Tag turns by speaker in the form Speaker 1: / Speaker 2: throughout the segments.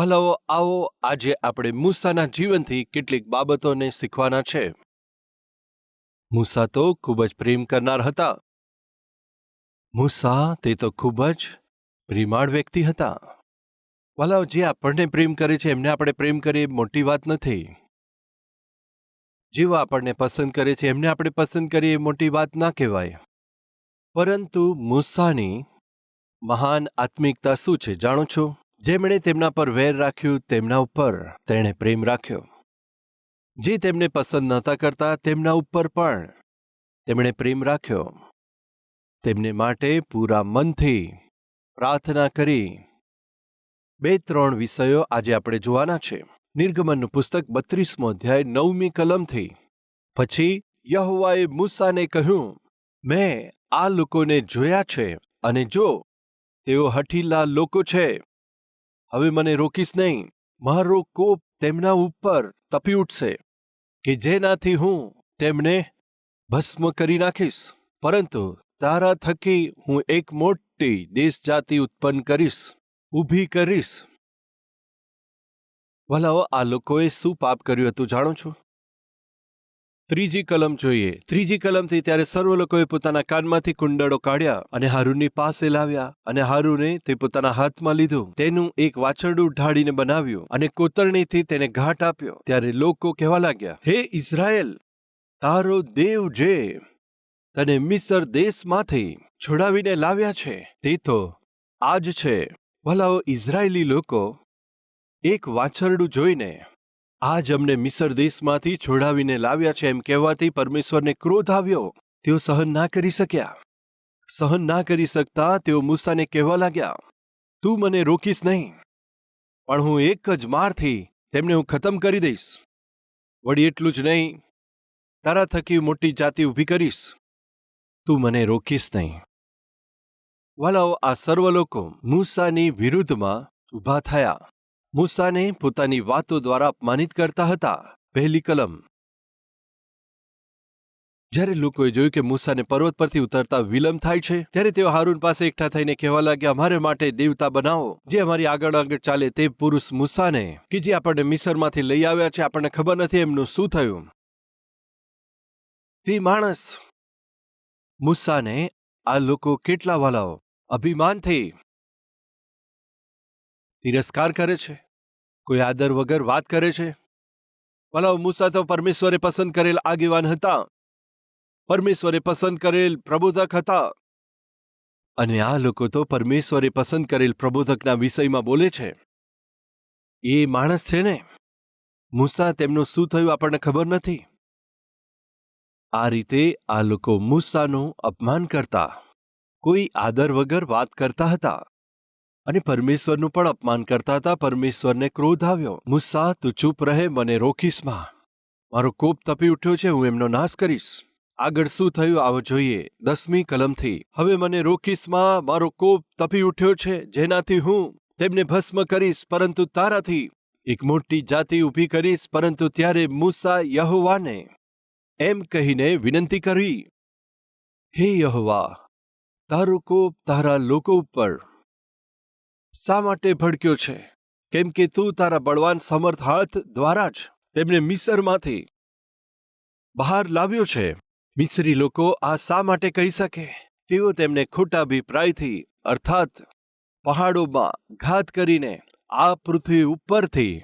Speaker 1: ભલાઓ આવો, આજે આપણે મૂસાના જીવનથી કેટલીક બાબતોને શીખવાના છે. મૂસા તો ખૂબ જ પ્રેમ કરનાર હતા. મૂસા તે તો ખૂબ જ પ્રેમાળ વ્યક્તિ હતા. ભલાઓ જે આપણને પ્રેમ કરે છે, એમને આપણે પ્રેમ કરીએ, મોટી વાત નથી. જેવા આપણને પસંદ કરે છે, એમને આપણે પસંદ કરીએ એ મોટી વાત ના કહેવાય. પરંતુ મૂસાની મહાન આત્મિકતા શું છે, જાણો છો? જેમણે તેમના પર વેર રાખ્યું, તેમના ઉપર તેણે પ્રેમ રાખ્યો. જે તેમને પસંદ નહોતા કરતા, તેમના ઉપર પણ તેમણે પ્રેમ રાખ્યો. તેમને માટે પૂરા મનથી પ્રાર્થના કરી. બે ત્રણ વિષયો આજે આપણે જોવાના છે. નિર્ગમનનું પુસ્તક બત્રીસમો અધ્યાય, નવમી કલમથી. પછી યહોવાએ મૂસાને કહ્યું, મેં આ લોકોને જોયા છે અને જો તેઓ હઠીલા લોકો છે હવે મને રોકીશ નહીં. મારો કોપ તેમના ઉપર તપી ઉઠશે કે જેનાથી હું તેમને ભસ્મ કરી નાખીશ. પરંતુ તારા થકી હું એક મોટી દેશ જાતિ ઉત્પન્ન કરીશ, ઊભી કરીશ. ભલાઓ આ લોકોએ શું પાપ કર્યું હતું જાણો છો? ત્રીજી કલમ જોઈએ. ત્રીજી કલમથી ત્યારે સર્વ લોકોએ પોતાના કાનમાંથી કુંડળો કાઢ્યા અને હારૂનની પાસે લાવ્યા અને હારૂને તે પોતાના હાથમાં લીધું. તેનું એક વાછરડું ઢાળીને બનાવ્યું અને કોતરણીથી તેને ઘાટ આપ્યો. ત્યારે લોકો કહેવા લાગ્યા, હે ઇઝરાયલ તારો દેવ જે તને મિસર દેશમાંથી છોડાવીને લાવ્યા છે, તે તો આજ છે. ભલાઓ ઇઝરાયેલી લોકો, એક વાછરડું જોઈને આજ અમને મિસર દેશમાંથી છોડાવીને લાવ્યા છે એમ કહેવાથી પરમેશ્વરને ક્રોધ આવ્યો. તેઓ સહન ના કરી શક્યા. સહન ના કરી શકતા તેઓ મૂસાને કહેવા લાગ્યા, તું મને રોકીશ નહીં, પણ હું એક જ મારથી તેમને હું ખતમ કરી દઈશ. વળી એટલું જ નહીં, તારા થકી મોટી જાતિ ઊભી કરીશ. તું મને રોકીશ નહીં. વાલાઓ, આ સર્વ લોકો મૂસાની વિરુદ્ધમાં ઊભા થયા. મૂસાને પોતાની વાતો દ્વારા અપમાનિત કરતા હતા. પહેલી કલમ. જ્યારે લોકોએ જોયું કે મૂસાને પર્વત પરથી ઉતરતા વિલંબ થાય છે, ત્યારે તેઓ હારૂન પાસે એકઠા થઈને કહેવા લાગ્યા, અમારે માટે દેવતા બનાવો. જે અમારી આગળ આગળ ચાલે તે પુરુષ મૂસાને, કે જે આપણને મિસરમાંથી લઈ આવ્યા છે, આપણને ખબર નથી એમનું શું થયું. તે માણસ. મૂસાને, આ લોકો કેટલા વાલાઓ? અભિમાનથી તિરસ્કાર કરે છે? કોઈ આદર વગર વાત કરે છે? ભલાઓ, મૂસા તો પરમેશ્વરે પસંદ કરેલ આગેવાન હતા. પરમેશ્વરે પસંદ કરેલ પ્રબોધક હતા. અને આ લોકો તો પરમેશ્વરે પસંદ કરેલ પ્રબોધકના વિષયમાં બોલે છે. એ માણસ છે ને? મૂસા, તેમનું શું થયું આપણને ખબર નથી? આ રીતે આ લોકો મૂસાનું અપમાન કરતા, કોઈ આદર વગર વાત કરતા હતા. અને પરમેશ્વરનું પણ અપમાન કરતા હતા, પરમેશ્વરને ક્રોધ આવ્યો. મુસ્સા તું ચૂપ રહે, મને રોકીશમાં. મારો કોપ તપી ઉઠ્યો છે, હું એમનો નાશ કરીશ. આગળ શું થયું આવો જોઈએ. દસમી કલમથી. હવે મને રોકીશમાં મારો કોપ તપી ઉઠ્યો છે, જેનાથી હું તેમને ભસ્મ કરીશ, પરંતુ તારાથી એક મોટી જાતિ ઊભી કરીશ, પરંતુ ત્યારે મૂસા યહોવાને એમ કહીને વિનંતી કરી, હે યહોવા, તારો કોપ તારા લોકો ઉપર શા માટે ભડક્યો છે? કેમ કે તું તારા બળવાન સમર્થ હાથ દ્વારા જ તેમને મિસરમાંથી બહાર લાવ્યો છે. મિસરી લોકો આ શા માટે કહી શકે? તેઓ તેમને ખોટા અભિપ્રાયથી અર્થાત પહાડોમાં ઘાત કરીને આ પૃથ્વી ઉપરથી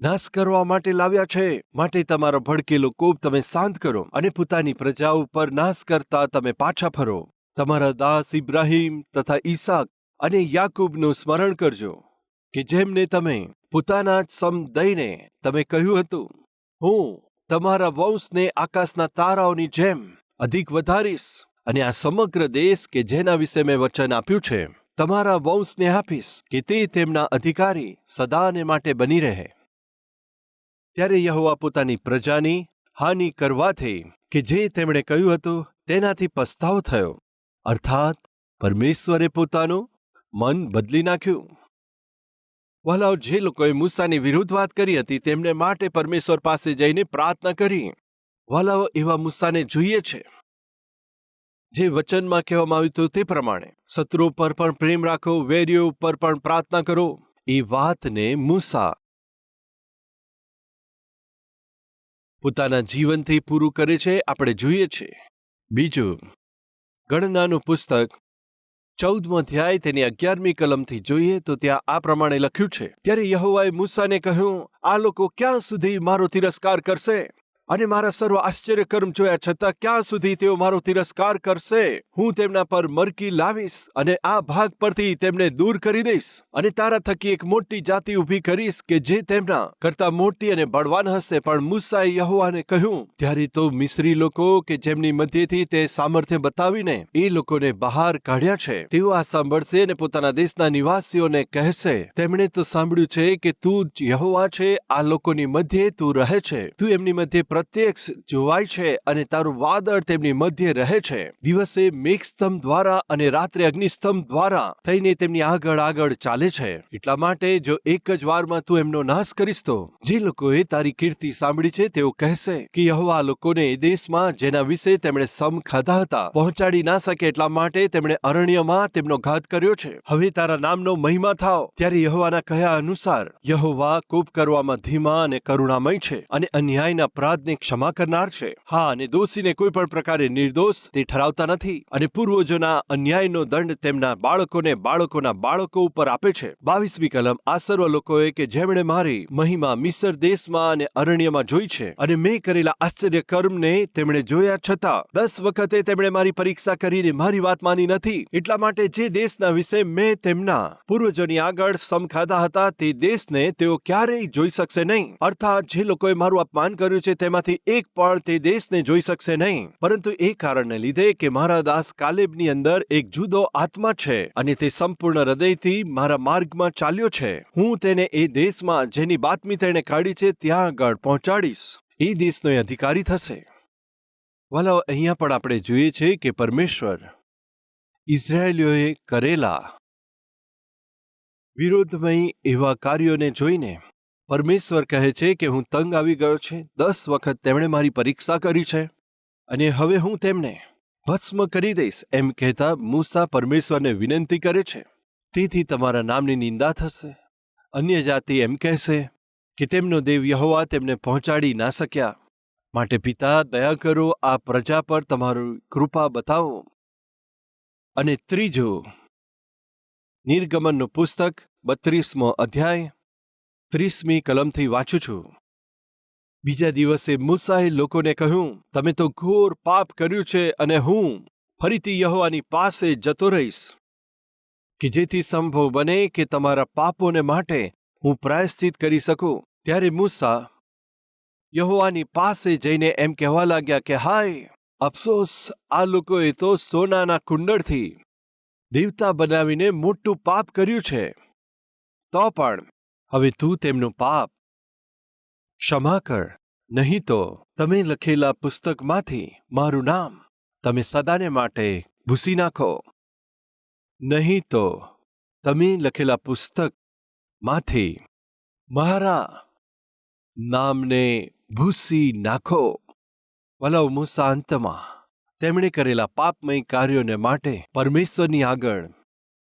Speaker 1: નાશ કરવા માટે લાવ્યા છે. માટે તમારો ભડકેલો કોપ તમે શાંત કરો અને પોતાની પ્રજા ઉપર નાશ કરતા તમે પાછા ફરો. તમારા દાસ ઇબ્રાહીમ તથા ઈસાક અને યાકૂબનું સ્મરણ કરજો કે જેમને તમે પોતાના જ સમ દઈને તમે કહ્યું હતું, હું તમારા વંશને આકાશના તારાઓની જેમ અધિક વધારીશ અને આ સમગ્ર દેશ કે જેના વિશે મેં વચન આપ્યું છે, તમારા વંશને આપીશ કે તે તેમના અધિકારી સદાને માટે બની રહે. ત્યારે યહોવા પોતાની પ્રજાની હાનિ કરવાથી કે જે તેમણે કહ્યું હતું તેનાથી પસ્તાવ થયો. અર્થાત, પરમેશ્વરે પોતાનું મન બદલી નાખ્યું. વલાવ જે લોકોએ મૂસાની વિરુદ્ધ વાત કરી હતી, તેમને માટે પરમેશ્વર પાસે જઈને પ્રાર્થના કરી. વલાવ એવા મૂસાને જોઈએ છે. જે વચનમાં કહેવામાં આવ્યું હતું તે પ્રમાણે, શત્રુઓ પર પણ પ્રેમ રાખો, વેરીઓ ઉપર પણ પ્રાર્થના કરો. એ વાતને મૂસા પોતાના જીવનથી પૂરું કરે છે, આપણે જોઈએ છે બીજું, ગણનાનું પુસ્તક ચૌદમો અધ્યાય તેની અગિયારમી કલમથી જોઈએ તો ત્યાં આ પ્રમાણે લખ્યું છે, ત્યારે યહોવાએ મૂસાને કહ્યું, આ લોકો ક્યાં સુધી મારો તિરસ્કાર કરશે? અને મારા સર્વ આશ્ચર્યકર્મ જોયા છતાં ક્યાં સુધી તેઓ મારો તિરસ્કાર કરશે? હું તેમના પર મરકી લાવીશ અને આ ભાગ પરથી તેમને દૂર કરી દઈશ અને તારા થકી એક મોટી જાતિ ઊભી કરીશ કે જે તેમના કરતા મોટી અને બળવાન હશે. પણ મૂસાએ યહોવાને કહ્યું, ત્યારે તો મિસ્રી લોકો કે જેમની મધ્યથી તે સામર્થ્ય બતાવીને એ લોકોને બહાર કાઢ્યા છે. તેઓ આ સાંભળશે અને પોતાના દેશના નિવાસીઓને કહેશે, તેમણે તો સાંભળ્યું છે કે તું યહોવા છે, આ લોકોની મધ્યે તું રહે છે. તું એમની મધ્યે પ્રત્યક્ષ જોવાય છે અને તારું વાદળ તેમની મધ્ય રહે છે. દિવસે મેઘસ્તંભ દ્વારા અને રાત્રે અગ્નિસ્તંભ દ્વારા થઈને તેમની આગળ આગળ ચાલે છે. એટલા માટે જો એક જ વારમાં તું એમનો નાશ કરીશ તો જે લોકોએ તારી કીર્તિ સાંભળી છે તેઓ કહેશે કે યહોવા લોકોને એ દેશમાં જેના વિશે તેમણે સમ ખાધા હતા, પહોંચાડી ના શકે એટલા માટે તેમણે અરણ્યમાં તેમનો ઘાત કર્યો છે. હવે તારા નામનો મહિમા થાવ. ત્યારે યહોવાના કહ્યા અનુસાર યહોવા કૂપ કરવામાં ધીમા અને કરુણામય છે અને અન્યાયના અપરાધને ક્ષમા કરનાર છે. હા, અને દોષીને કોઈ પણ પ્રકારે નિર્દોષ તે ઠરાવતા નથી. અને પૂર્વજોના અન્યાયનો દંડ તેમના બાળકોને બાળકોના બાળકો ઉપર આપે છે. બાવીસમી કલમ, આ સર્વ લોકોએ કે જેમણે મારી મહિમા મિસર દેશમાં અને અરણ્યમાં જોઈ છે અને મેં કરેલા આશ્ચર્ય કર્મને તેમણે જોયા છતાં, દસ વખતે તેમણે મારી પરીક્ષા કરીને મારી વાત માની નથી. એટલા માટે જે દેશના વિશે મેં તેમના પૂર્વજોની આગળ સમ ખાધા હતા તે દેશને તેઓ ક્યારેય જોઈ શકશે નહીં. અર્થાત, જે લોકોએ મારું અપમાન કર્યું છે તેમાંથી એક પણ તે દેશને જોઈ શકશે નહીં. પરંતુ એ કારણને લીધે કે મારા દાસ કાલેબની અંદર એક જુદો આત્મા છે અને તે સંપૂર્ણ હૃદયથી મારા માર્ગમાં ચાલ્યો છે. હું તેને એ દેશમાં જેની બાતમી તેણે કાઢી છે ત્યાં આગળ પહોંચાડીશ. એ દેશનો અધિકારી થશે. વાલાઓ અહીંયા પણ આપણે જોઈએ છે કે પરમેશ્વર ઇઝરાયેલીઓએ કરેલા વિરોધમય એવા કાર્યોને જોઈને પરમેશ્વર કહે છે કે હું તંગ આવી ગયો છે. દસ વખત તેમણે મારી પરીક્ષા કરી છે. અને હવે હું તેમને ભસ્મ કરી દઈશ એમ કહેતા મૂસા પરમેશ્વરને વિનંતી કરે છે. તેથી તમારા નામની નિંદા થશે. અન્ય જાતિ એમ કહેશે કે તેમનો દેવ યહોવા તેમને પહોંચાડી ના શક્યા. માટે પિતા, દયા કરો, આ પ્રજા પર તમારું કૃપા બતાવો. અને ત્રીજું, નિર્ગમનનું પુસ્તક, બત્રીસમો અધ્યાય ત્રીસમી કલમથી વાંચું છું. બીજા દિવસે મુસાએ લોકોને કહ્યું, તમે તો ઘોર પાપ કર્યું છે અને હું ફરીથી યહોવાની પાસે જતો રહીશ. કે જેથી સંભવ બને કે તમારા પાપોને માટે હું પ્રાયશ્ચિત કરી શકું. ત્યારે મૂસા યહોવાની પાસે જઈને એમ કહેવા લાગ્યા કે, હાય, અફસોસ, આ લોકોએ તો સોનાના કુંડળથી દેવતા બનાવીને મોટું પાપ કર્યું છે. તો પણ હવે તું તેમનું પાપ ક્ષમા કર. નહીં તો તમે લખેલા પુસ્તકમાંથી મારું નામ તમે સદાને માટે ભૂસી નાખો. નહીં તો તમે લખેલા પુસ્તકમાંથી મારા નામને ભૂસી નાખો. વલવ મૂસા અંતમાં તેમણે કરેલા પાપમય કાર્યોને માટે પરમેશ્વરની આગળ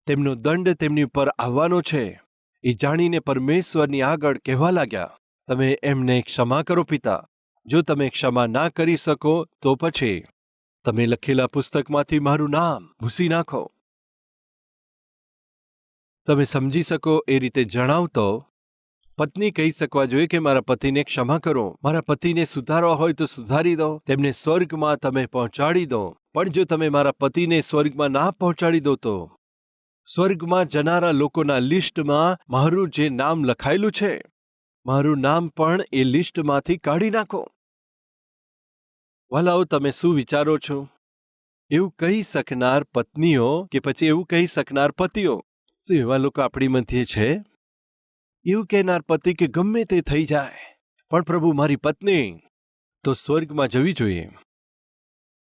Speaker 1: તેમનો દંડ તેમની પર આવવાનો છે. એ જાણીને પરમેશ્વરની આગળ કહેવા લાગ્યા, તમે એમને ક્ષમા કરો પિતા. જો તમે ક્ષમા ના કરી શકો, તો પછી તમે લખેલા પુસ્તકમાંથી મારું નામ ભૂસી નાખો. તમે સમજી શકો એ રીતે જણાવતો, પત્ની કહી શકવા જોઈએ કે મારા પતિને ક્ષમા કરો. મારા પતિને સુધારવા હોય તો સુધારી દો. તેમને સ્વર્ગમાં તમે પહોંચાડી દો. પણ જો તમે મારા પતિને સ્વર્ગમાં ના પહોંચાડી દો તો સ્વર્ગમાં જનારા લોકોના લિસ્ટમાં મારું જે નામ લખાયેલું છે, મારું નામ પણ એ લિસ્ટમાંથી કાઢી નાખો. વાલાઓ, તમે શું વિચારો છો? એવું કહી શકનાર પત્નીઓ કે પછી એવું કહી શકનાર પતિઓ? શું એવા લોકો આપણી મધ્યે છે? એવું કહેનાર પતિ કે ગમે તે થઈ જાય. પણ પ્રભુ, મારી પત્ની, તો સ્વર્ગમાં જવી જોઈએ.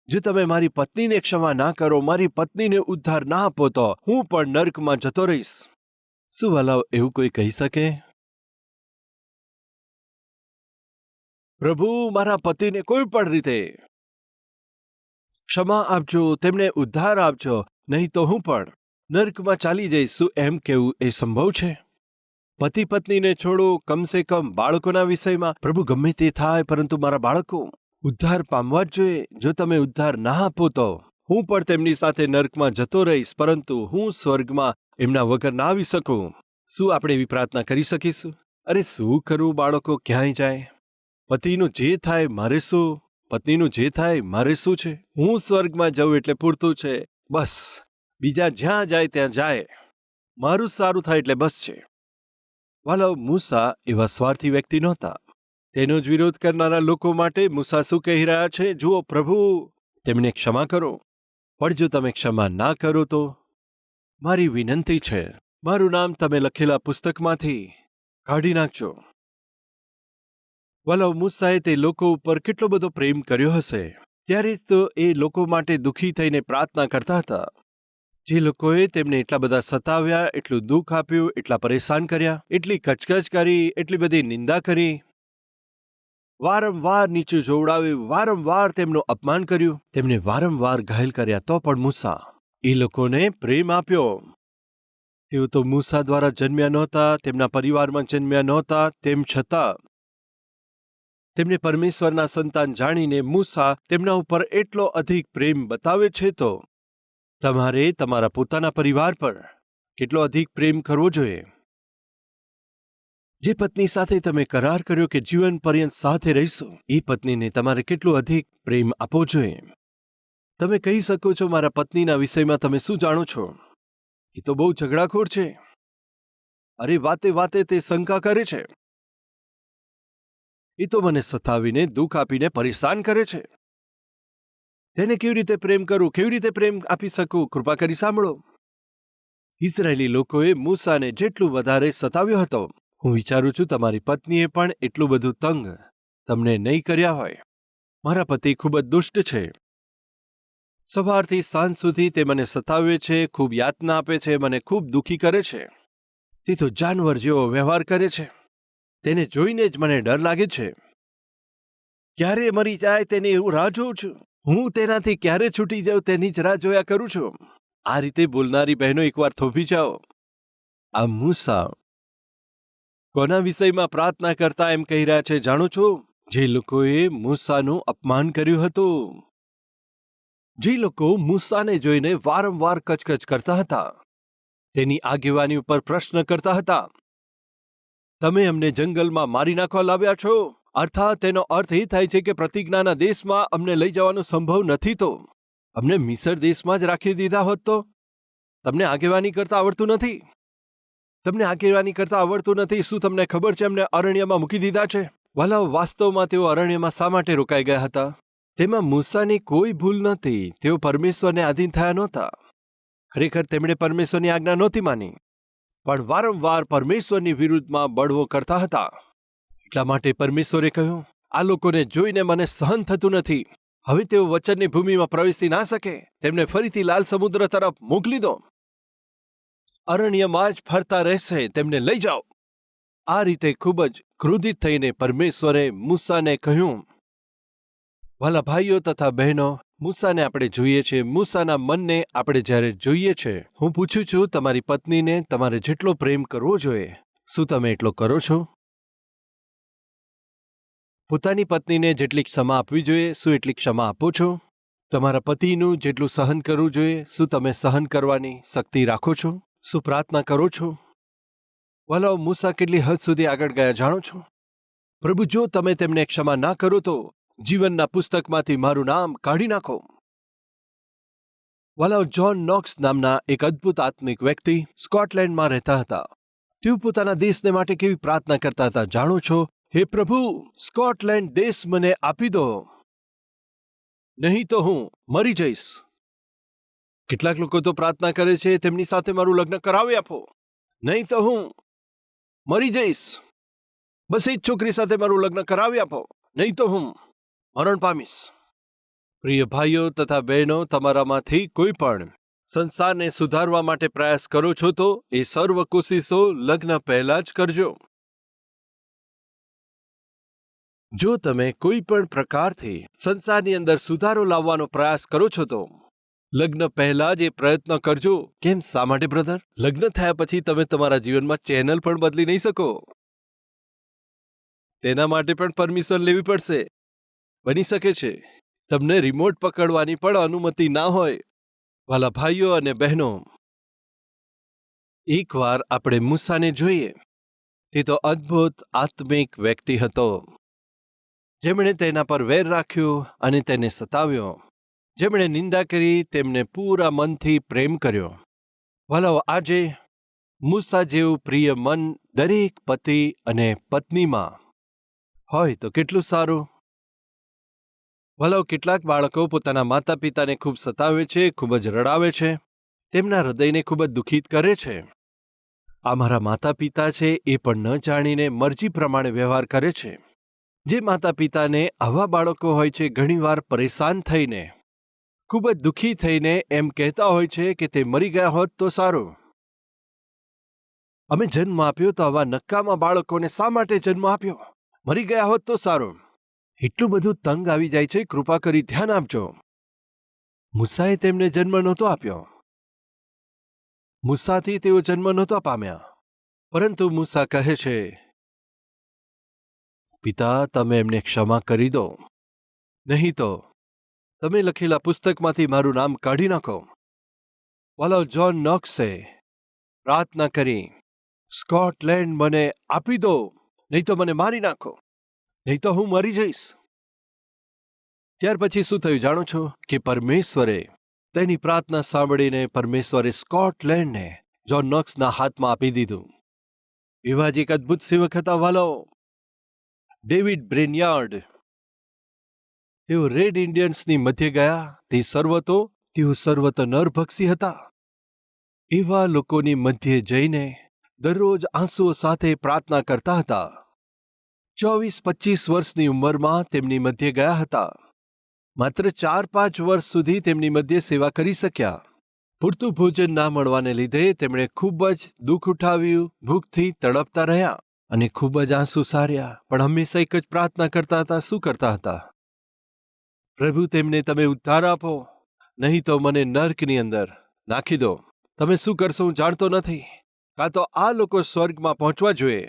Speaker 1: જો તમે મારી પત્નીને ક્ષમા ના કરો, મારી પત્નીને ઉદ્ધાર ના આપો, તો હું પણ નર્કમાં જતો રહીશ. શું વાલાઓ એવું કોઈ કહી શકે? પ્રભુ, મારા પતિને કોઈ પણ રીતે ક્ષમા આપજો, તેમને ઉદ્ધાર આપજો, નહીં તો હું પણ નર્કમાં ચાલી જઈશ. શું એમ કેવું એ સંભવ છે? પતિ પત્નીને છોડો, કમસે કમ બાળકોના વિષયમાં. પ્રભુ, ગમે તે થાય, પરંતુ મારા બાળકો ઉદ્ધાર પામવા જ જોઈએ. જો તમે ઉદ્ધાર ના આપો તો. હું પણ તેમની સાથે નર્કમાં જતો રહીશ, પરંતુ હું સ્વર્ગમાં એમના વગર ના આવી શકું. શું આપણે એવી પ્રાર્થના કરી શકીશું? અરે શું કરવું બાળકો, ક્યાંય જાય? પતિનું જે થાય મારે શું? પત્નીનું જે થાય મારે શું છે? હું સ્વર્ગમાં જઉં એટલે પૂરતું છે. બસ. બીજા જ્યાં જાય ત્યાં જાય. મારું સારું થાય એટલે બસ છે. વાલો, મૂસા એવા સ્વાર્થી વ્યક્તિ નહોતા. તેનો જ વિરોધ કરનારા લોકો માટે મૂસા શું કહી રહ્યા છે? જુઓ, પ્રભુ, તેમને ક્ષમા કરો. પણ જો તમે ક્ષમા ના કરો તો? મારી વિનંતી છે, મારું નામ તમે લખેલા પુસ્તકમાંથી કાઢી નાખજો. વાલો, મૂસાએ તે લોકો ઉપર કેટલો બધો પ્રેમ કર્યો હશે? ત્યારે જ તો એ લોકો માટે દુઃખી થઈને પ્રાર્થના કરતા હતા. જે લોકોએ તેમને એટલા બધા સતાવ્યા, એટલું દુઃખ આપ્યું, એટલા પરેશાન કર્યા, એટલી કચકચ કરી, એટલી બધી નિંદા કરી વારંવાર નીચે જોવડાવી, વારંવાર તેમનું અપમાન કર્યું. તેમને વારંવાર ઘાયલ કર્યા તો પણ મૂસા એ લોકોને પ્રેમ આપ્યો. તેઓ તો મૂસા દ્વારા જન્મ્યા નહોતા, તેમના પરિવારમાં જન્મ્યા નહોતા, તેમ છતાં તેમને પરમેશ્વરના સંતાન જાણીને મૂસા તેમના ઉપર એટલો અધિક પ્રેમ બતાવે છે તો તમારે તમારા પોતાના પરિવાર પર કેટલો અધિક પ્રેમ કરવો જોઈએ. જે પત્ની સાથે તમે કરાર કર્યો કે જીવન પર્યંત સાથે રહીશો, એ પત્નીને તમારે કેટલું અધિક પ્રેમ આપવો જોઈએ? તમે કહી શકો છો, મારા પત્નીના વિષયમાં તમે શું જાણો છો? એ તો બહુ ઝઘડાખોર છે. અરે, વાતે વાતે તે શંકા કરે છે. એ તો મને સતાવીને દુઃખ આપીને પરેશાન કરે છે. તેને કેવી રીતે પ્રેમ કરું, કેવી રીતે પ્રેમ આપી શકું? કૃપા કરી સાંભળો. ઇઝરાયેલી લોકોએ મૂસાને જેટલું વધારે સતાવ્યો હતો હું વિચારું છું તમારી પત્નીએ પણ એટલું બધું તંગ તમને નહીં કર્યા હોય. મારા પતિ ખૂબ જ દુષ્ટ છે. સવારથી સાંજ સુધી તે મને સતાવે છે, ખૂબ યાતના આપે છે, મને ખૂબ દુઃખી કરે છે. તે તો જાનવર જેવો વ્યવહાર કરે છે. તેને જોઈને જ મને ડર લાગે છે. ક્યારે મરી જાય તેની હું રાહ જોઉં છું. હું તેનાથી ક્યારે છૂટી જાઉં તેની જ રાહ જોયા કરું છું. આ રીતે બોલનારી બહેનો એકવાર થોભી જાઓ. આ મૂસા કોના વિષયમાં પ્રાર્થના કરતા એમ કહી રહ્યા છે જાણો છો? જે લોકોએ મૂસાનું અપમાન કર્યું હતું. જે લોકો મૂસાને જોઈને વારંવાર કચકચ કરતા હતા. તેની આગેવાની ઉપર પ્રશ્ન કરતા હતા. તમે અમને જંગલમાં મારી નાખવા લાવ્યા છો? અર્થાત તેનો અર્થ એ થાય છે કે પ્રતિજ્ઞાના દેશમાં અમને લઈ જવાનો સંભવ નથી તો? અમને મિસર દેશમાં જ રાખી દીધા હોત તો? તમને આગેવાની કરતા આવડતું નથી? તમને આગેવાની કરતા આવડતું નથી, શું તમને ખબર છે એમને અરણ્યમાં મૂકી દીધા છે? વાલા, વાસ્તવમાં તેઓ અરણ્યમાં શા માટે રોકાઈ ગયા હતા? તેમાં મૂસાની કોઈ ભૂલ નહોતી. તેઓ પરમેશ્વરને આધીન થયા નહોતા. ખરેખર તેમણે પરમેશ્વરની આજ્ઞા નહોતી માની. પણ વારંવાર પરમેશ્વરની વિરુદ્ધમાં બળવો કરતા હતા. એટલા માટે પરમેશ્વરે કહ્યું, આ લોકોને જોઈને મને સહન થતું નથી. હવે તેઓ વચનની ભૂમિમાં પ્રવેશી ના શકે. તેમને ફરીથી લાલ સમુદ્ર તરફ મોકલી દો. અરણ્યમાં જ ફરતા રહેશે, તેમને લઈ જાઓ. આ રીતે ખૂબ જ ક્રોધિત થઈને પરમેશ્વરે મૂસાને કહ્યું વાલા ભાઈઓ તથા બહેનો, મૂસાને આપણે જોઈએ છે, મૂસાના મનને આપણે જ્યારે જોઈએ છે, હું પૂછું છું, તમારી પત્નીને તમારે જેટલો પ્રેમ કરવો જોઈએ, શું તમે એટલો કરો છો? પોતાની પત્નીને જેટલી ક્ષમા આપવી જોઈએ, શું એટલી ક્ષમા આપો છો? તમારા પતિનું જેટલું સહન કરવું જોઈએ, શું તમે સહન કરવાની શક્તિ રાખો છો? શું પ્રાર્થના કરો છો? વાલાઓ મૂસા કેટલી હદ સુધી આગળ ગયા જાણો છો? પ્રભુ, જો તમે તેમને ક્ષમા ના કરો તો જીવનના પુસ્તકમાંથી મારું નામ કાઢી નાખો. વાલાઓ જ્હોન નોક્સ નામના એક અદ્ભુત આત્મિક વ્યક્તિ સ્કોટલેન્ડમાં રહેતા હતા. તેઓ પોતાના દેશને માટે કેવી પ્રાર્થના કરતા હતા જાણો છો? હે પ્રભુ, સ્કોટલેન્ડ દેશ મને આપી દો. નહીં તો હું મરી જઈશ. કેટલાક લોકો તો પ્રાર્થના કરે છે, તેમની સાથે મારું લગ્ન કરાવી આપો. નહીં તો હું મરી જઈશ. બસ એ જ છોકરી સાથે મારું લગ્ન કરાવી આપો. નહીં તો હું મરણ પામીશ. પ્રિય ભાઈઓ તથા બહેનો, તમારામાંથી કોઈ પણ સંસારને સુધારવા માટે પ્રયાસ કરો છો તો એ સર્વ કોશિશો લગ્ન પહેલા જ કરજો. જો તમે કોઈ પણ પ્રકારથી સંસારની અંદર સુધારો લાવવાનો પ્રયાસ કરો છો તો લગ્ન પહેલા જ એ પ્રયત્ન કરજો. કેમ? શા માટે, બ્રધર? લગ્ન થયા પછી તમે તમારા જીવનમાં ચેનલ પણ બદલી નહીં શકો. તેના માટે પણ પરમિશન લેવી પડશે. બની શકે છે. તમને રિમોટ પકડવાની પણ અનુમતિ ના હોય. વાલા ભાઈઓ અને બહેનો, એકવાર આપણે મૂસાને જોઈએ. તે તો અદ્ભુત, આત્મિક વ્યક્તિ હતો. જેમણે તેના પર વેર રાખ્યો અને તેને સતાવ્યો. જેમણે નિંદા કરી તેમને પૂરા મનથી પ્રેમ કર્યો. વાલાઓ આજે મૂસા જેવું પ્રિય મન દરેક પતિ અને પત્નીમાં હોય તો કેટલું સારું? વાલાઓ કેટલાક બાળકો પોતાના માતા પિતાને ખૂબ સતાવે છે, ખૂબ જ રડાવે છે. તેમના હૃદયને ખૂબ જ દુઃખિત કરે છે. આ મારા માતા પિતા છે એ પણ ન જાણીને મરજી પ્રમાણે વ્યવહાર કરે છે. જે માતા પિતાને આવા બાળકો હોય છે, ઘણીવાર પરેશાન થઈને ખૂબ જ દુઃખી થઈને એમ કહેતા હોય છે કે તે મરી ગયા હોત તો સારું. અમે જન્મ આપ્યો તો આવા નક્કામાં બાળકોને શા માટે જન્મ આપ્યો? મરી ગયા હોત તો સારું. એટલું બધું તંગ આવી જાય છે, કૃપા કરી ધ્યાન આપજો. મુસાએ તેમને જન્મ નહોતો આપ્યો. મુસાથી તેઓ જન્મ નહોતા પામ્યા. પરંતુ મુસા કહે છે, પિતા, તમે એમને ક્ષમા કરી દો. નહીં તો તમે લખેલા પુસ્તકમાંથી મારું નામ કાઢી નાખો. વાલો જ્હોન નોક્સે, પ્રાર્થના કરી, સ્કોટલેન્ડ મને આપી દો, નહીં તો મને મારી નાખો, નહીં તો હું મરી જઈશ. ત્યાર પછી શું થયું જાણો છો? કે પરમેશ્વરે તેની પ્રાર્થના સાંભળીને પરમેશ્વરે સ્કોટલેન્ડને જ્હોન નોક્સના હાથમાં આપી દીધું. એવા અદ્ભુત સેવક હતા વાલો. ડેવિડ બ્રેનયાર્ડ તેઓ રેડ ઇન્ડિયન્સની મધ્ય ગયા, તે સર્વતો, તેઓ સર્વત નરભક્ષી હતા. એવા લોકોની મધ્યે જઈને દરરોજ આંસુઓ સાથે પ્રાર્થના કરતા હતા. ચોવીસ પચીસ વર્ષની ઉંમરમાં તેમની મધ્યે ગયા હતા. માત્ર ચાર પાંચ વર્ષ સુધી તેમની મધ્યે સેવા કરી શક્યા. પૂરતું ભોજન ના મળવાને લીધે તેમણે ખૂબ જ દુઃખ ઉઠાવ્યું, ભૂખથી તડપતા રહ્યા અને ખૂબ જ આંસુ સાર્યા, પણ હંમેશા એક જ પ્રાર્થના કરતા હતા, શું કરતા હતા? પ્રભુ, તેમને તમે ઉદ્ધાર આપો. નહીં તો મને નર્કની અંદર નાખી દો. તમે શું કરશો હું જાણતો નથી. કાં તો આ લોકો સ્વર્ગમાં પહોંચવા જોઈએ,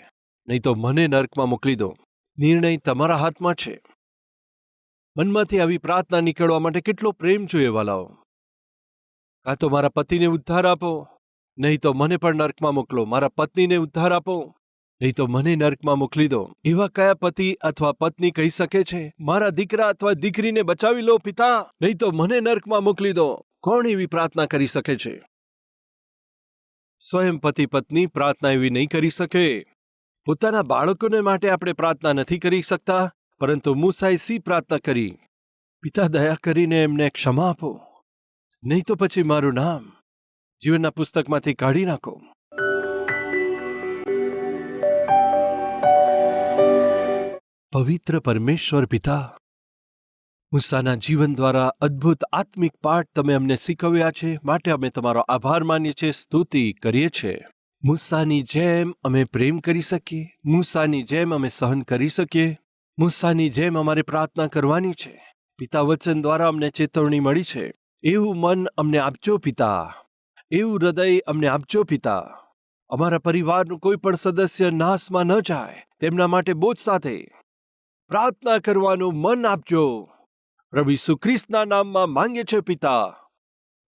Speaker 1: નહીં તો મને નર્કમાં મોકલી દો. નિર્ણય તમારા હાથમાં છે. મનમાંથી આવી પ્રાર્થના નીકળવા માટે કેટલો પ્રેમ જોઈએ વાલાઓ. કાં તો મારા પતિને ઉદ્ધાર આપો, નહીં તો મને પણ નર્કમાં મોકલો. મારા પત્નીને ઉદ્ધાર આપો. નહીં તો મને નર્કમાં મોકલી દો. એવા કયા પતિ અથવા પત્ની કહી શકે છે? મારા દીકરા અથવા દીકરીને બચાવી લો, પિતા. નહીં તો મને નર્કમાં મોકલી દો. કોણ એવી પ્રાર્થના કરી શકે છે? સ્વયં પતિ પત્ની પ્રાર્થના એવી નહીં કરી શકે. પોતાના બાળકોને માટે આપણે પ્રાર્થના નથી કરી શકતા, પરંતુ મૂસાએ સી પ્રાર્થના કરી? પિતા, દયા કરીને એમને ક્ષમા આપો. નહીં તો પછી મારું નામ જીવનના પુસ્તકમાંથી કાઢી નાખો. પવિત્ર પરમેશ્વર પિતા. મુસાના જીવન દ્વારા અદ્ભુત આત્મિક પાઠ તમે અમને શીખવ્યા છે, માટે અમે તમારો આભાર માનીએ છીએ, સ્તુતિ કરીએ છીએ મૂસાની જેમ અમે પ્રેમ કરી શકીએ, મૂસાની જેમ અમે સહન કરી શકીએ, મૂસાની જેમ અમારે પ્રાર્થના કરવાની છે. પિતા વચન દ્વારા અમને ચેતવણી મળી છે. એવું મન અમને આપજો પિતા. એવું હૃદય અમને આપજો પિતા. અમારા પરિવારનું કોઈ પણ સદસ્ય નાશમાં ન જાય, તેમના માટે બોજ સાથે. પ્રાર્થના કરવાનું મન આપજો પ્રભુ ઈસુ ખ્રિસ્તના નામમાં માંગે છે પિતા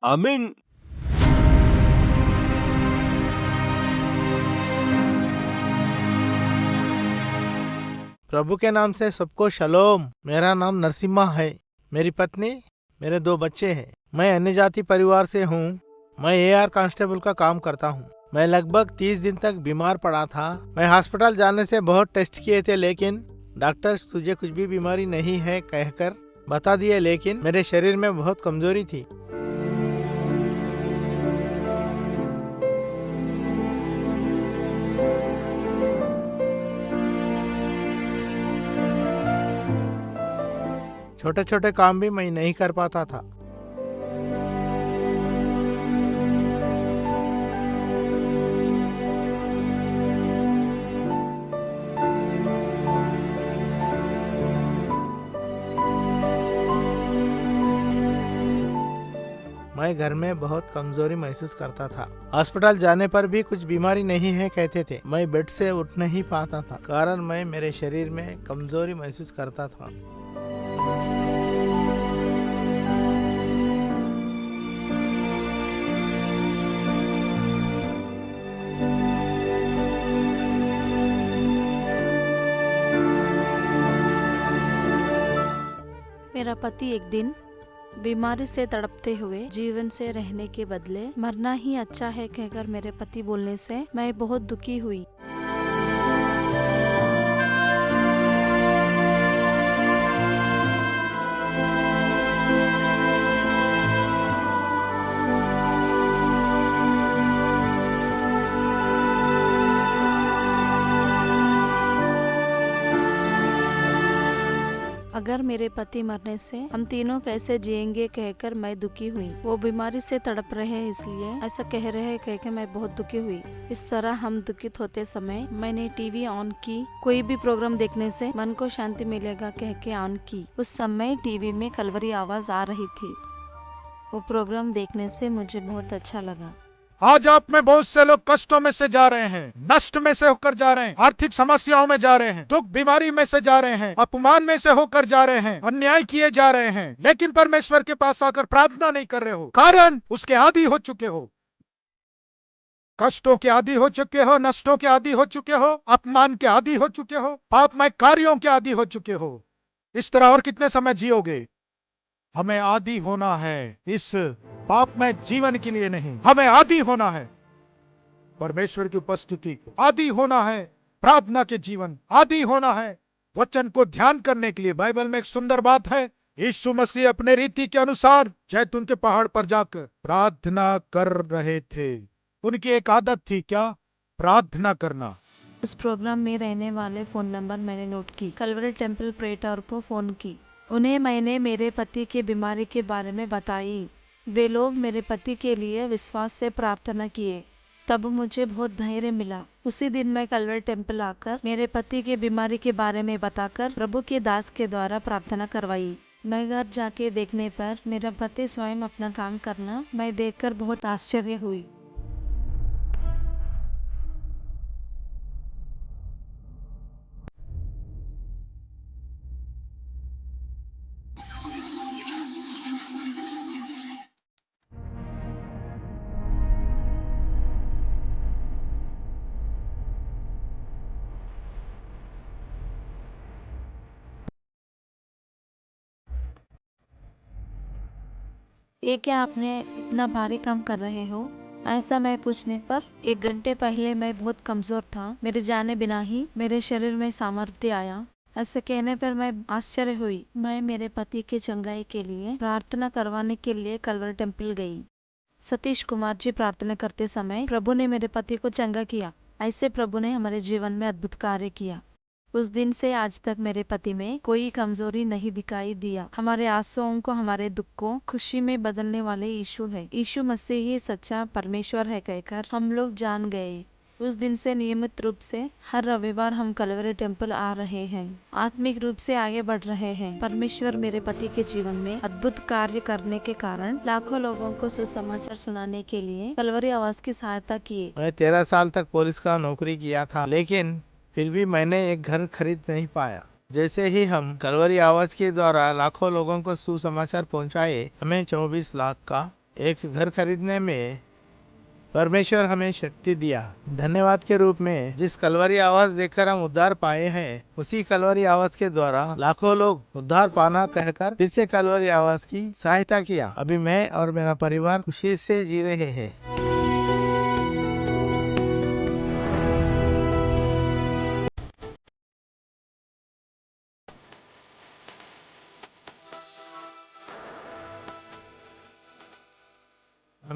Speaker 1: આમીન
Speaker 2: प्रभु के नाम से सबको शलोम मेरा नाम नरसिम्हा है मेरी पत्नी मेरे दो बच्चे हैं मैं अन्य जाति परिवार से हूँ मैं एआर कांस्टेबल का काम करता हूँ मैं लगभग तीस दिन तक बीमार पड़ा था मैं हॉस्पिटल जाने से बहुत टेस्ट किए थे लेकिन डॉक्टर्स, तुझे कुछ भी बीमारी नहीं है कहकर बता दिए लेकिन मेरे शरीर में बहुत कमज़ोरी थी। छोटे छोटे काम भी मैं नहीं कर पाता था। मैं घर में बहुत कमज़ोरी महसूस करता था। अस्पताल जाने पर भी कुछ बीमारी नहीं है कहते थे। मैं बेड से उठ नहीं पाता था, कारण मैं मेरे शरीर में कमज़ोरी महसूस करता था।
Speaker 3: मेरा पति एक दिन बीमारी से तड़पते हुए जीवन से रहने के बदले मरना ही अच्छा है कहकर मेरे पति बोलने से मैं बहुत दुखी हुई अगर मेरे पति मरने से हम तीनों कैसे जिएँगे कहकर मैं दुखी हुई। वो बीमारी से तड़प रहे हैं इसलिए ऐसा कह रहे हैं कहकर मैं बहुत दुखी हुई। इस तरह हम दुखित होते समय मैंने टीवी ऑन की। कोई भी प्रोग्राम देखने से मन को शांति मिलेगा कह के ऑन की। उस समय टीवी में कलवरी आवाज़ आ रही थी। वो प्रोग्राम देखने से मुझे बहुत अच्छा लगा।
Speaker 4: आज आप में बहुत से लोग कष्टों में से जा रहे हैं, नष्ट में से होकर जा रहे हैं, आर्थिक समस्याओं में जा रहे हैं, दुख, बीमारी में से जा रहे हैं, अपमान में से होकर जा रहे हैं, अन्याय किए जा रहे हैं, लेकिन परमेश्वर के पास आकर प्रार्थना नहीं कर रहे हो। कारण, उसके आदि हो चुके हो। कष्टों के आदि हो चुके हो, नष्टों के आदि हो चुके हो, अपमान के आदि हो चुके हो पापमय कार्यों के आदि हो चुके हो। इस तरह और कितने समय जियोगे? हमें आदि होना है, इस पाप में जीवन के लिए नहीं, हमें आदि होना है। परमेश्वर की उपस्थिति आदि होना है, प्रार्थना के जीवन आदि होना है। वचन को ध्यान करने के लिए बाइबल में एक सुंदर बात है, यीशु मसीह अपने रीति के अनुसार जैतून के पहाड़ पर जाकर प्रार्थना कर रहे थे। उनकी एक आदत थी क्या? प्रार्थना करना।
Speaker 3: इस प्रोग्राम में रहने वाले फ़ोन नंबर मैंने नोट की, कलवरी टेंपल प्रेटर को फ़ोन की। उन्हें मैंने मेरे पति की बीमारी के बारे में बताई। वे लोग मेरे पति के लिए विश्वास से प्रार्थना किए। तब मुझे बहुत धैर्य मिला। उसी दिन मैं कलवर टेंपल आकर मेरे पति के बीमारी के बारे में बताकर प्रभु के दास के द्वारा प्रार्थना करवाई। मैं घर जाके देखने पर मेरा पति स्वयं अपना काम करना मैं देखकर बहुत आश्चर्य हुई। ये क्या आपने इतना भारी काम कर रहे हो? ऐसा मैं पूछने पर एक घंटे पहले मैं बहुत कमज़ोर था। मेरे जाने बिना ही मेरे शरीर में सामर्थ्य आया। ऐसे कहने पर मैं आश्चर्य हुई। मैं मेरे पति के चंगाई के लिए प्रार्थना करवाने के लिए कलवर टेंपल गई। सतीश कुमार जी प्रार्थना करते समय प्रभु ने मेरे पति को चंगा किया। ऐसे प्रभु ने हमारे जीवन में अद्भुत कार्य किया। उस दिन से आज तक मेरे पति में कोई कमज़ोरी नहीं दिखाई दिया। हमारे आंसुओं को, हमारे दुख को खुशी में बदलने वाले यीशु है। यीशु मसीह ही सच्चा परमेश्वर है कहकर हम लोग जान गए। उस दिन से नियमित रूप से हर रविवार हम कलवरी टेंपल आ रहे हैं। आत्मिक रूप से आगे बढ़ रहे हैं। परमेश्वर मेरे पति के जीवन में अद्भुत कार्य करने के कारण लाखों लोगों को सुसमाचार सुनाने के लिए कलवरी आवाज़ की सहायता किए।
Speaker 2: मैं तेरह साल तक पुलिस का नौकरी किया था, लेकिन फिर भी मैंने एक घर खरीद नहीं पाया। जैसे ही हम कलवरी आवाज़ के द्वारा लाखों लोगों को सुसमाचार पहुँचाए, हमें 24 लाख का एक घर खरीदने में परमेश्वर हमें शक्ति दिया। धन्यवाद के रूप में जिस कलवरी आवाज़ देखकर हम उद्धार पाए हैं, उसी कलवरी आवाज़ के द्वारा लाखों लोग उद्धार पाना कहकर फिर से कलवरी आवाज़ की सहायता किया। अभी मैं और मेरा परिवार खुशी से जी रहे हैं।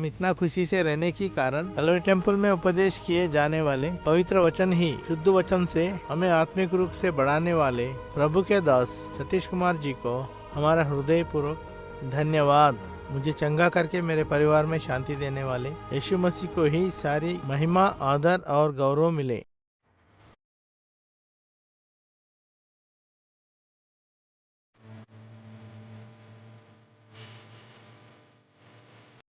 Speaker 2: हम इतना खुशी से रहने के कारण कलर टेंपल में उपदेश किए जाने वाले पवित्र वचन ही शुद्ध वचन से हमें आत्मिक रूप से बढ़ाने वाले प्रभु के दास सतीश कुमार जी को हमारा हृदय पूर्वक धन्यवाद। मुझे चंगा करके मेरे परिवार में शांति देने वाले यशु मसीह को ही सारी महिमा, आदर और गौरव मिले।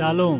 Speaker 5: Shalom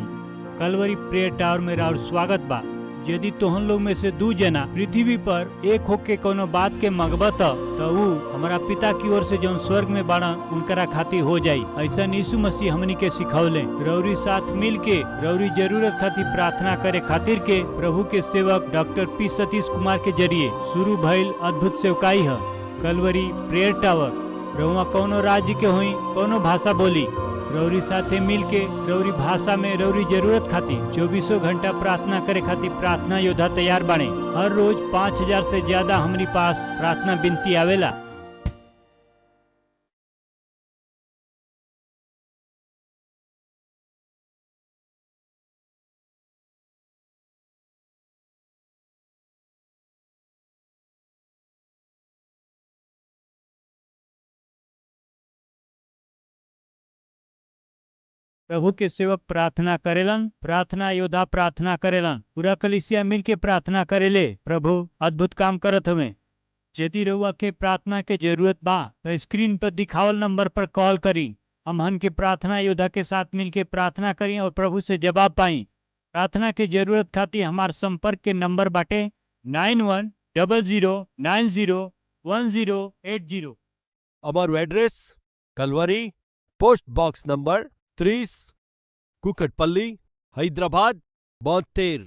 Speaker 5: Calvary prayer tower में राउर स्वागत बा। यदि तोहन लोग में से दू जना पृथ्वी पर एक होके कोनो बात के मगबत तो ऊ हमारा पिता की ओर से जौन स्वर्ग में बाड़न उनकरा खातिर हो जाई। ऐसा यीशु मसीह हमनी के सिखौले। रौरी साथ मिल के रौरी ज़रूरत खातिर प्रार्थना करे खातिर के, प्रभु के सेवक डॉक्टर पी सतीश कुमार के ज़रिए शुरू भइल अद्भुत सेवकाई है। Calvary prayer tower. रहुआ कोनो राज्य के हुई, कोनो भाषा बोली। रौरी साथे मिल के रौरी भाषा में रौरी जरूरत खातिर चौबीसों घंटा प्रार्थना करे खातिर प्रार्थना योद्धा तैयार बाणे हर रोज पाँच हजार से ज्यादा हमारी पास प्रार्थना बिनती आवेला प्रभु के सेवक प्रार्थना करेलन, प्रार्थना योद्धा प्रार्थना करेलन। पूरा कलिसिया मिल के प्रार्थना करेले, प्रभु, अद्भुत काम करत हमें यदि रउआ के प्रार्थना के ज़रूरत बा तो स्क्रीन पर दिखावल नंबर पर कॉल करी। हम हन के प्रार्थना योद्धा के साथ मिल के प्रार्थना करी और प्रभु से जवाब पाई। प्रार्थना के ज़रूरत खातिर हमारे संपर्क के नंबर बाटे nine one double zero nine zero one zero eight
Speaker 1: zero. Address, Calvary, post box number ત્રીસ. કુકટપલ્લી હૈદરાબાદ બોતેર.